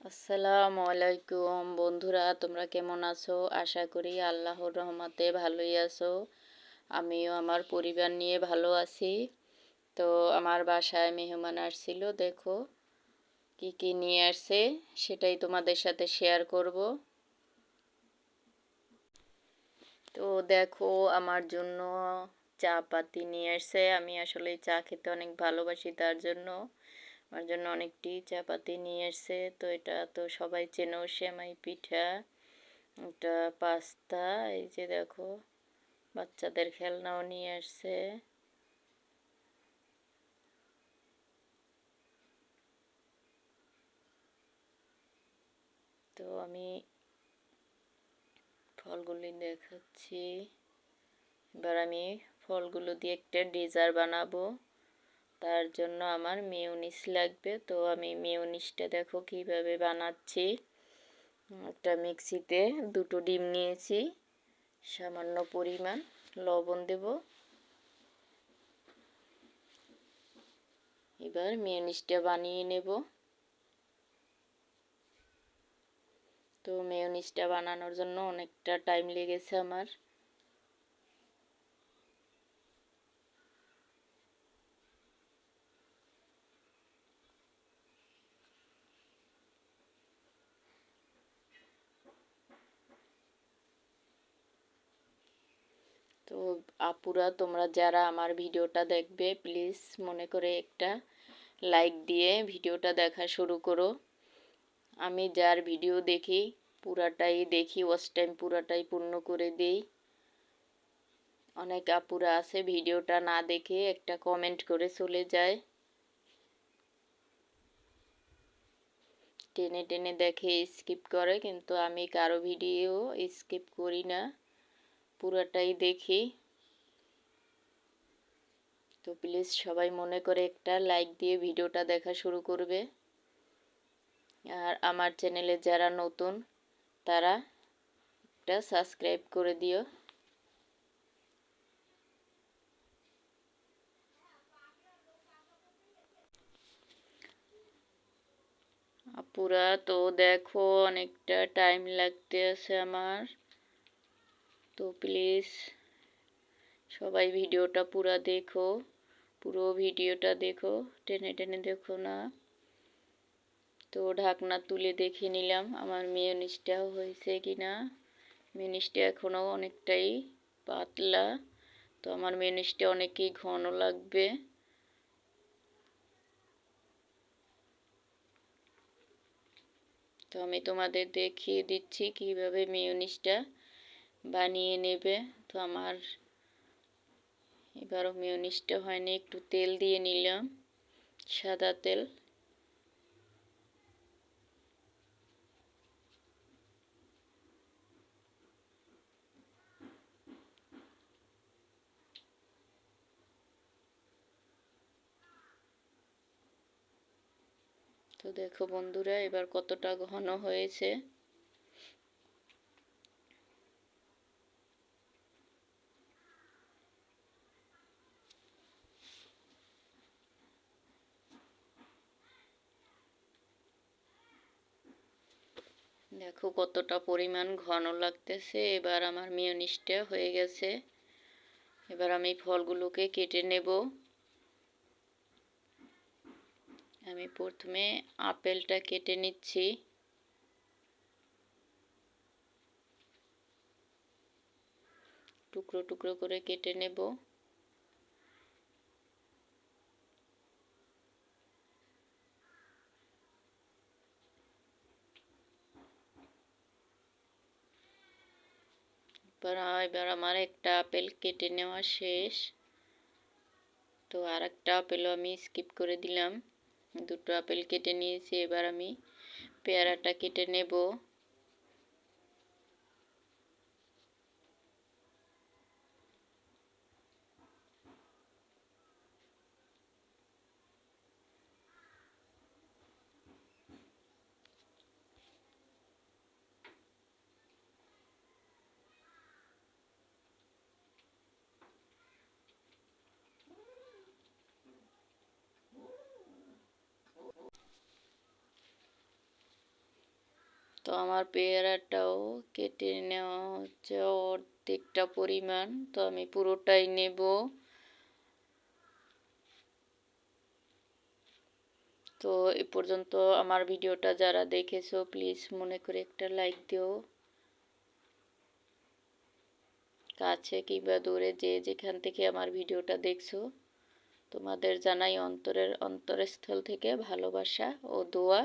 আসসালামু আলাইকুম বন্ধুরা, তোমরা কেমন আছো? আশা করি আল্লাহর রহমতে ভালোই আছো। আমিও আমার পরিবার নিয়ে ভালো আছি। তো আমার বাসায় মেহমান আসছিল, দেখো কি কি নিয়ে আসছে, সেটাই তোমাদের সাথে শেয়ার করব। তো দেখো, আমার জন্য চা পাতি নিয়ে আসছে। আমি আসলে চা খেতে অনেক ভালোবাসি তার জন্য। আমার জন্য অনেকটি চাপাতি নিয়ে এসছে। তো এটা তো সবাই চেনো, সেমাই পিঠা, এটা পাস্তা, এই যে দেখো, বাচ্চাদের খেলনাও নিয়ে আসছে তো আমি ফলগুলি দেখাচ্ছি। এবার আমি ফলগুলো দিয়ে একটা ডেজার বানাবো। তার জন্য আমার মেয়নিস লাগবে। তো আমি মেয়নিসটা দেখো কীভাবে বানাচ্ছি। একটা মিক্সিতে দুটো ডিম নিয়েছি, সামান্য পরিমাণ লবণ দেব। এবার মেয়নিসটা বানিয়ে নেব। তো মেয়নিসটা বানানোর জন্য অনেকটা টাইম লেগেছে আমার তো আপুরা, তোমরা যারা আমার ভিডিওটা দেখবে প্লিজ মনে করে একটা লাইক দিয়ে ভিডিওটা দেখা শুরু করো। আমি যার ভিডিও দেখি, পুরাটাই দেখি ওয়াচ টাইম পুরাটাই পূর্ণ করে দেই। অনেক আপুরা আছে, ভিডিওটা না দেখে একটা কমেন্ট করে চলে যায়। টেনে টেনে দেখে স্কিপ করে, কিন্তু আমি কারও ভিডিও স্কিপ করি না। পুরাটাই দেখি। তো প্লিজ সবাই মনে করে একটা লাইক দিয়ে ভিডিওটা দেখা শুরু করবে। আর আমার চ্যানেলে যারা নতুন, তারা একটা সাবস্ক্রাইব করে দিও। পুরা তো দেখো অনেকটা টাইম লাগতে আছে আমার। তো প্লিজ সবাই ভিডিওটা পুরা দেখো। পুরো ভিডিওটা দেখো, টেনে টেনে দেখো না। তো ঢাকনা তুলে দেখে নিলাম, আমার মেয়নিসটা হয়েছে কি না মেয়নিসটা এখনও অনেকটাই পাতলা, তো আমার মেয়নিসটা অনেকই ঘন লাগবে। তো আমি তোমাদের দেখিয়ে দিচ্ছি কীভাবে মেয়নিসটা বানিয়ে নেবে। তো আমার এবারও মেয়নিসটা হয়নি, একটু তেল দিয়ে নিলাম, সাদা তেল। তো দেখো বন্ধুরা, এবার কতটা ঘন হয়েছে। দেখো কতটা পরিমাণ ঘন লাগতেছে। এবার আমার মিওনিসটা হয়ে গেছে। এবার আমি ফলগুলোকে কেটে নেব। আমি প্রথমে আপেলটা কেটে নিচ্ছি। টুকরো টুকরো করে কেটে নেব। এবার এবার আমার একটা আপেল কেটে নেওয়া শেষ। তো আর একটা আপেলও আমি স্কিপ করে দিলাম। দুটো আপেল কেটে নিয়েছি, এবার আমি পেয়ারাটা কেটে নেব। তো আমার পেয়ারাটাও কেটে নেওয়া হচ্ছে অর্ধেকটা পরিমাণ। তো আমি পুরোটাই নেব। তো এ পর্যন্ত আমার ভিডিওটা যারা দেখেছ, প্লিজ মনে করে একটা লাইক দিও। কাছে কিংবা দূরে যে যেখান থেকে আমার ভিডিওটা দেখছ, তোমাদের জানাই অন্তরের অন্তরস্থল থেকে ভালোবাসা ও দোয়া।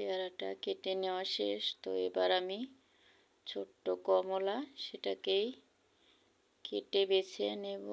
পেয়ারাটা কেটে নেওয়া শেষ। তো এবার আমি ছোট্ট কমলা সেটাকেই কেটে বেছে নেব।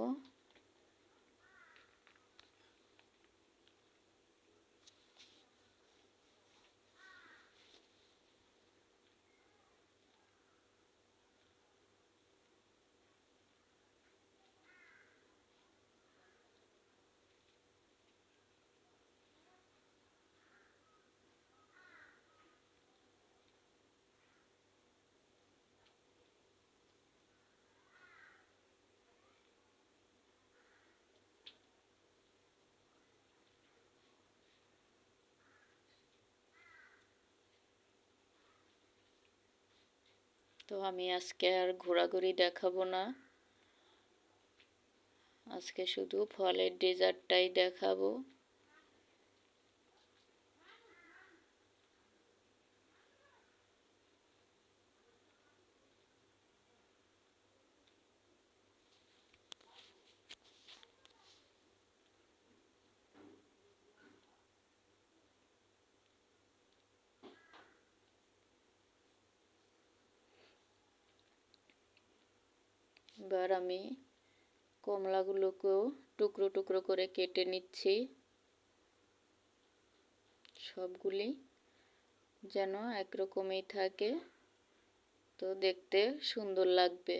তো আমি আজকে আর ঘোরাঘুরি দেখাবো না। আজকে শুধু ফলের ডেজার্টটাই দেখাবো। এবার আমি কমলাগুলোকেও টুকরো টুকরো করে কেটে নিচ্ছি। সবগুলি যেন একরকমই থাকে। তো দেখতে সুন্দর লাগবে।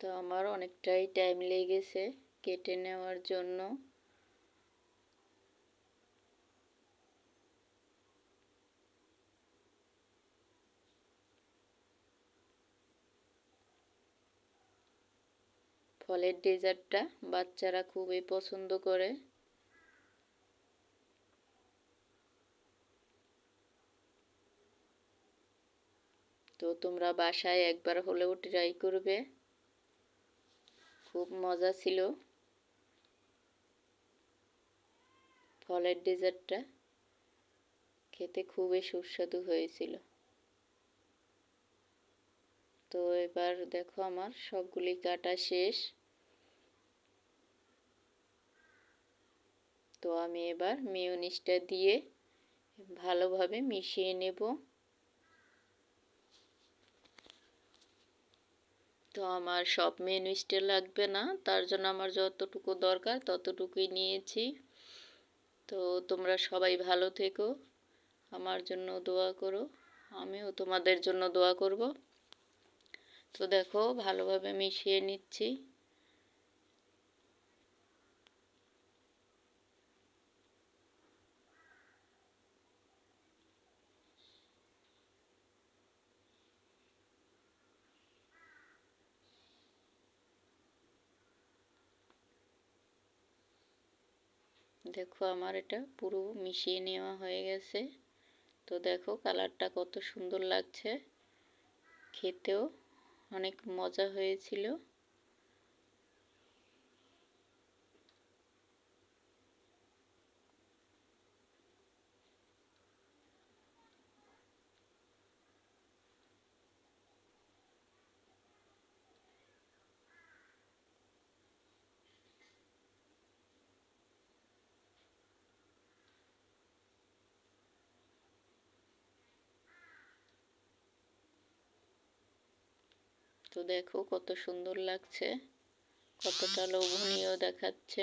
তো আমার অনেকটাই টাইম লেগেছে কেটে নেওয়ার জন্য। ফলের ডেজার্টটা বাচ্চারা খুবই পছন্দ করে। তো তোমরা বাসায় একবার হলেও ট্রাই করবে। খুব মজা ছিল। ফলের ডেজার্টটা খেতে খুবই সুস্বাদু হয়েছিল। তো এবার দেখো আমার সবগুলি কাটা শেষ। তো আমি এবার মিউনিসটা দিয়ে ভালোভাবে মিশিয়ে নেব। তো আমার সব মেনু স্টে লাগবে না। তার জন্য আমার যতটুকু দরকার ততটুকুই নিয়েছি। তো তোমরা সবাই ভালো থেকো। আমার জন্য দোয়া করো। আমিও তোমাদের জন্য দোয়া করব। তো দেখো, ভালোভাবে মিশিয়ে নিচ্ছি। দেখো আমার এটা পুরো মিশিয়ে নেওয়া হয়ে গেছে। তো দেখো কালারটা কত সুন্দর লাগছে। খেতেও অনেক মজা হয়েছিল। তো দেখো কত সুন্দর লাগছে কতটা লোভনীয় দেখাচ্ছে।